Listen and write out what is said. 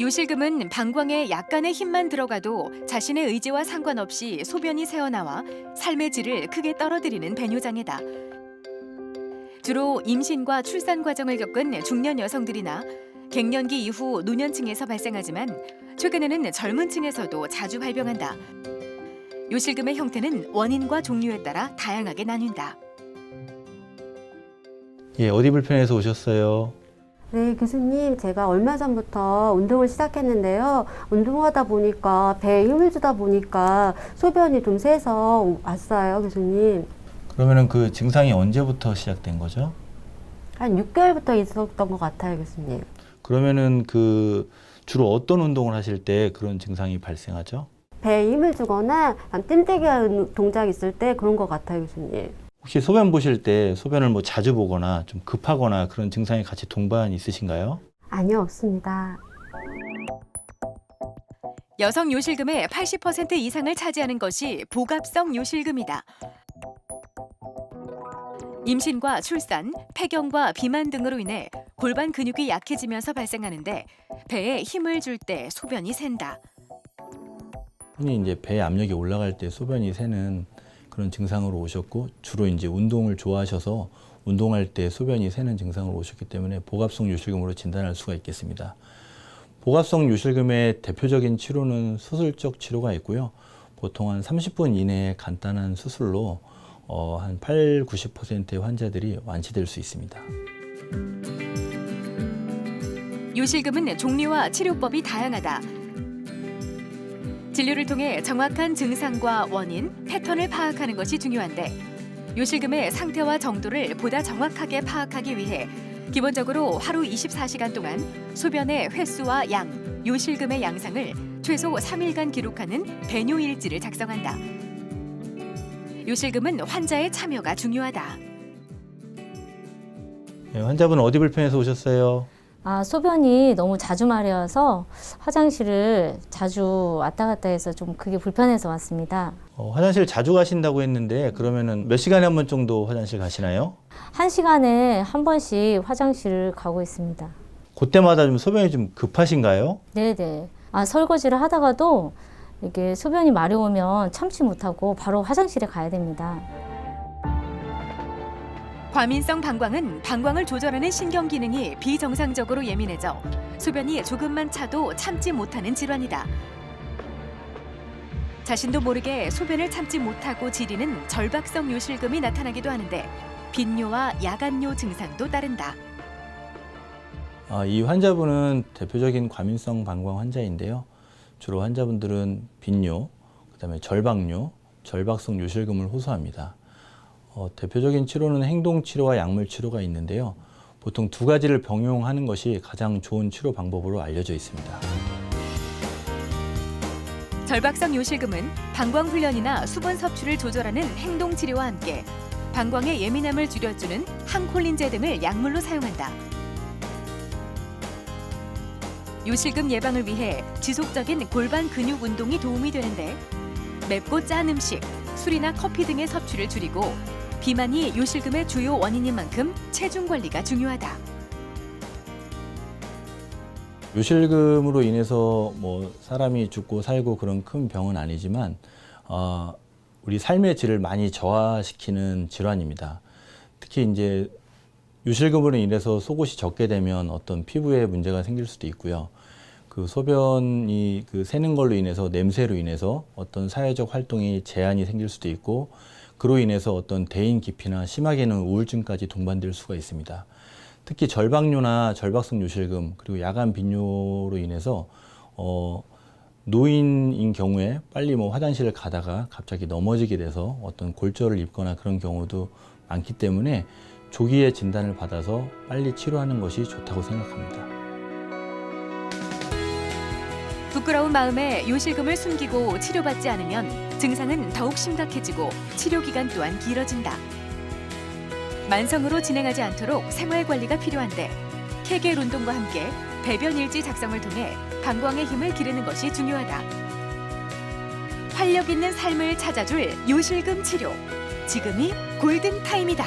요실금은 방광에 약간의 힘만 들어가도 자신의 의지와 상관없이 소변이 새어나와 삶의 질을 크게 떨어뜨리는 배뇨장애다. 주로 임신과 출산 과정을 겪은 중년 여성들이나 갱년기 이후 노년층에서 발생하지만 최근에는 젊은 층에서도 자주 발병한다. 요실금의 형태는 원인과 종류에 따라 다양하게 나뉜다. 예, 어디 불편해서 오셨어요? 네, 교수님. 제가 얼마 전부터 운동을 시작했는데요. 운동하다 보니까 배에 힘을 주다 보니까 소변이 좀 새서 왔어요, 교수님. 그러면은 그 증상이 언제부터 시작된 거죠? 한 6개월부터 있었던 것 같아요, 교수님. 그러면은 그 주로 어떤 운동을 하실 때 그런 증상이 발생하죠? 배에 힘을 주거나 한 뜸대기 하는 동작 있을 때 그런 것 같아요, 교수님. 혹시 소변 보실 때 소변을 뭐 자주 보거나 좀 급하거나 그런 증상이 같이 동반 있으신가요? 아니요, 없습니다. 여성 요실금의 80% 이상을 차지하는 것이 복압성 요실금이다. 임신과 출산, 폐경과 비만 등으로 인해 골반 근육이 약해지면서 발생하는데 배에 힘을 줄 때 소변이 샌다. 흔히 이제 배 압력이 올라갈 때 소변이 새는 그런 증상으로 오셨고 주로 이제 운동을 좋아하셔서 운동할 때 소변이 새는 증상으로 오셨기 때문에 복압성 요실금으로 진단할 수가 있겠습니다. 복압성 요실금의 대표적인 치료는 수술적 치료가 있고요. 보통 한 30분 이내에 간단한 수술로 어, 한 8, 90%의 환자들이 완치될 수 있습니다. 요실금은 종류와 치료법이 다양하다. 진료를 통해 정확한 증상과 원인, 패턴을 파악하는 것이 중요한데 요실금의 상태와 정도를 보다 정확하게 파악하기 위해 기본적으로 하루 24시간 동안 소변의 횟수와 양, 요실금의 양상을 최소 3일간 기록하는 배뇨 일지를 작성한다. 요실금은 환자의 참여가 중요하다. 예, 환자분 어디 불편해서 오셨어요? 아, 소변이 너무 자주 마려워서 화장실을 자주 왔다 갔다 해서 좀 그게 불편해서 왔습니다. 어, 화장실 자주 가신다고 했는데 그러면은 몇 시간에 한 번 정도 화장실 가시나요? 한 시간에 한 번씩 화장실을 가고 있습니다. 그때마다 좀 소변이 좀 급하신가요? 네네. 아, 설거지를 하다가도 이게 소변이 마려우면 참지 못하고 바로 화장실에 가야 됩니다. 과민성 방광은 방광을 조절하는 신경 기능이 비정상적으로 예민해져 소변이 조금만 차도 참지 못하는 질환이다. 자신도 모르게 소변을 참지 못하고 지리는 절박성 요실금이 나타나기도 하는데 빈뇨와 야간뇨 증상도 따른다. 아, 이 환자분은 대표적인 과민성 방광 환자인데요. 주로 환자분들은 빈뇨, 그다음에 절박뇨, 절박성 요실금을 호소합니다. 어, 대표적인 치료는 행동 치료와 약물 치료가 있는데요. 보통 두 가지를 병용하는 것이 가장 좋은 치료 방법으로 알려져 있습니다. 절박성 요실금은 방광 훈련이나 수분 섭취를 조절하는 행동 치료와 함께 방광의 예민함을 줄여주는 항콜린제 등을 약물로 사용한다. 요실금 예방을 위해 지속적인 골반 근육 운동이 도움이 되는데 맵고 짠 음식, 술이나 커피 등의 섭취를 줄이고 비만이 요실금의 주요 원인인 만큼 체중 관리가 중요하다. 요실금으로 인해서 뭐 사람이 죽고 살고 그런 큰 병은 아니지만 어, 우리 삶의 질을 많이 저하시키는 질환입니다. 특히 이제 요실금으로 인해서 속옷이 적게 되면 어떤 피부에 문제가 생길 수도 있고요. 그 소변이 그 새는 걸로 인해서 냄새로 인해서 어떤 사회적 활동이 제한이 생길 수도 있고 그로 인해서 어떤 대인 기피나 심하게는 우울증까지 동반될 수가 있습니다. 특히 절박뇨나 절박성 요실금 그리고 야간 빈뇨로 인해서 어 노인인 경우에 빨리 뭐 화장실을 가다가 갑자기 넘어지게 돼서 어떤 골절을 입거나 그런 경우도 많기 때문에 조기에 진단을 받아서 빨리 치료하는 것이 좋다고 생각합니다. 부끄러운 마음에 요실금을 숨기고 치료받지 않으면 증상은 더욱 심각해지고 치료 기간 또한 길어진다. 만성으로 진행하지 않도록 생활 관리가 필요한데 케겔 운동과 함께 배변 일지 작성을 통해 방광의 힘을 기르는 것이 중요하다. 활력 있는 삶을 찾아줄 요실금 치료. 지금이 골든 타임이다.